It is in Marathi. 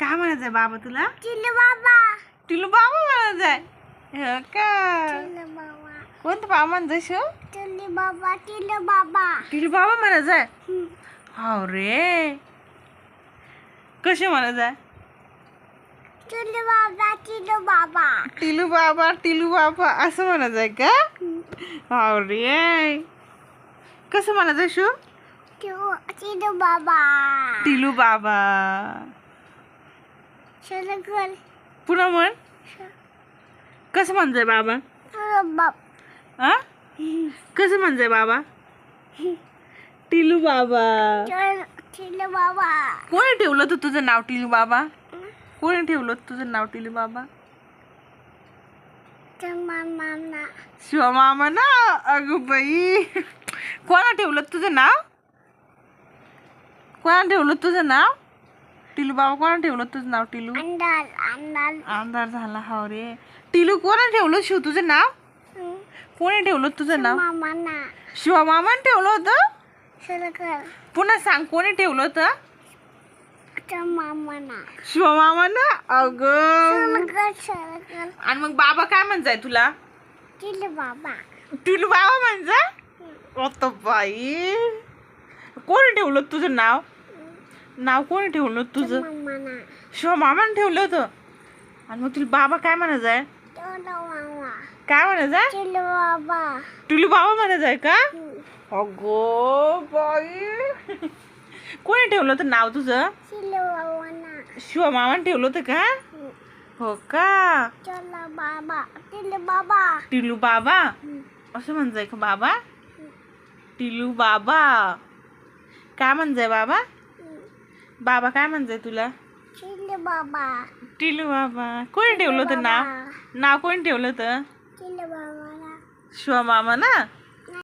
काय म्हणायचंय बाबा तुला? चिल्लू बाबा. टिलू बाबा म्हणायचंय हो का? चिल्लू बाबा. कोणतं बाबा म्हणायचं शो चिल्लू बाबा चिल्लू बाबा. टिलू बाबा म्हणायचंय हम्म. हो रे. कसे म्हणायचंय चिल्लू बाबा चिल्लू बाबा. टिलू बाबा टिलू बाबा असं म्हणायचंय का? हो रे. कसं म्हणायचं शो? चिल्लू चिल्लू बाबा. टिलू बाबा. पुन्हा म्हण. कसं म्हणताय बाबा? आ? कसं म्हणताय बाबा? टिलू बाबा. चिल्लू बाबा. कोणी ठेवलं होतं तुझं नाव टिलू बाबा? कोणी ठेवलं तुझं नाव टिलू बाबा? चल मामा ना शिवा मामा ना अगं बाई. कोणा ठेवलं तुझं नाव? कोणा ठेवलं तुझं नाव? टिलू बाबा कोणा ठेवलं होतं तुझं नाव टिलू? अंदाज अंदाज. आमदार झाला हाव रे. टिलू कोणा ठेवलं शिव तुझं नाव. कोणी ठेवलं होतं तुझं नाव? मामा ना शिवा मामाने ठेवलं होतं? पुन्हा सांग कोणी ठेवलं होतं? ना शिवा मामानं? अगं. चल कर चल कर आणि मग बाबा काय म्हणताय तुला? चिल्लू बाबा. टिलू बाबा म्हणजा आता बाई. कोणी ठेवलं होतं तुझं नाव? नाव कोणी ठेवलं होतं तुझं? शिवा मामाने ठेवलं होतं? आणि मग तुला बाबा काय म्हणायचंय चल मामा काय चिल्लू बाबा टिलू बाबा म्हणायचंय का? हम्म. अगो बाई. कोणी ठेवलं होतं नाव तुझं? शिवा मामाने ठेवलं होतं का. हो का? चल बाबा टिलू बाबा. असं म्हणताय का बाबा? टिलू बाबा काय म्हणताय बाबा. बाबा काय म्हणताय तुला? चिल्लू बाबा. टिलू बाबा. कोणी ठेवलं होतं नाव? नाव कोणी ठेवलं होतं? चिल्लू बाबा ना शिवा मामा ना?